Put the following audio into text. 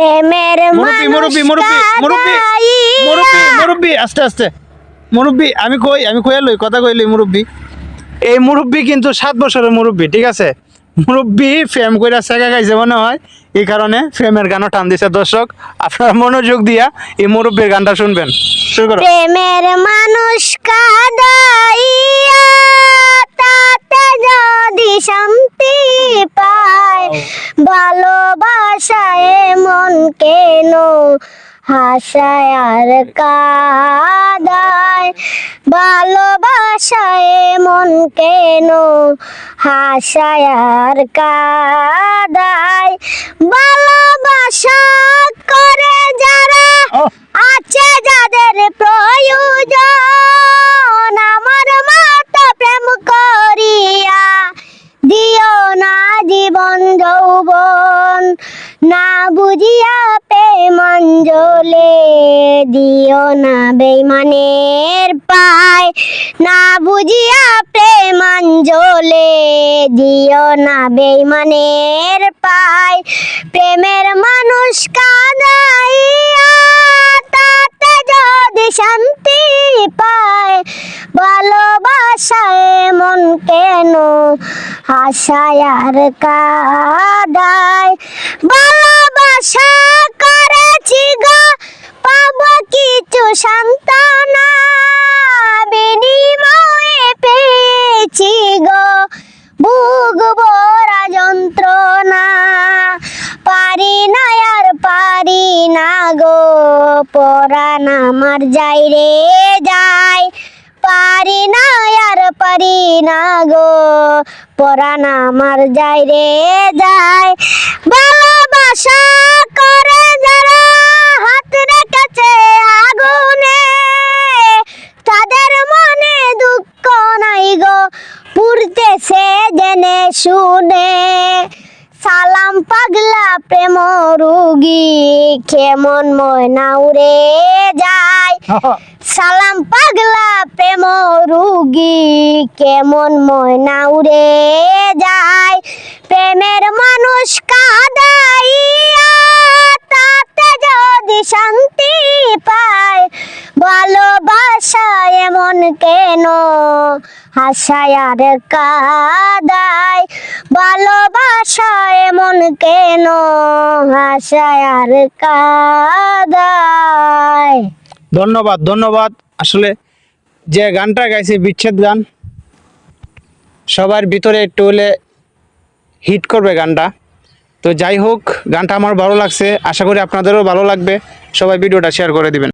প্রেমের মুরব্বি মুরব্বি মুরব্বি মুরব্বি মুরব্বি মুরব্বি আস্তে আস্তে। মুরব্বি আমি কই আমি কই লই কথা কইলি মুরব্বি। এই মুরব্বি কিন্তু সাত বছরের মুরব্বি ঠিক আছে? মুরব্বি ফ্রেম কইরা সেকা গাইছে মনে হয়। এই কারণে ফ্রেমের গানও টান দিছে। দর্শক আপনারা মনোযোগ দিয়া এই মুরব্বির গানটা শুনবেন। শুরু করো। প্রেমের মানুষ কাদাইয়া তাতে যদি শান্তি পায় ভালোবাসায় মন কেন হাসায় আর কাদায়? ভালোবাসায় মন কেন হাসায় আর কাদায়? ভালোবাসা করে যৌবন। না বুঝিয়া প্রেমাঞ্জলে দিও না বেমানের পায়। না বুঝিয়া প্রেমাঞ্জলে দিও না বেমানের পায়। প্রেমের মানুষ ভালোবাসায় মন কেন? আশায় আর কাদায় ভালোবাসা করেছি গো। পাবো কিছু সান্ত্বনা, বিনিময়ে পেয়েছি গো। বুক ভরা যন্ত্রণা, পারি না আর পারি না গো। পরাণ আমার যাই রে যাই। পারি না আর পারি না গো। পরাণ আমার যাই রে যায়। ভালোবাসা করে যারা হাত রেখেছে আগুনে, তাদের মনে দুঃখ নাই গো। পুরতেছে জেনে শুনে, সালাম পাগলা প্রেম রুগী, কেমন ময়না উড়ে যায়। সালাম পাগলা প্রেম রুগী, কেমন ময়না উড়ে যায়। প্রেমের মানুষ কাদাইয়া, তাতে যদি শান্তি পায় ভালোবাসা এমন কেন? হাসায় আর কাদায় ভালোবাসা এমন কেন? হাসায় আর কাদায়। ধন্যবাদ ধন্যবাদ। আসলে যে গানটা গাইছে, বিচ্ছেদ গান, সবার ভিতরে একটু হলে হিট করবে গানটা। তো যাই হোক, গানটা আমার ভালো লাগছে, আশা করি আপনাদেরও ভালো লাগবে। সবাই ভিডিওটা শেয়ার করে দিবেন।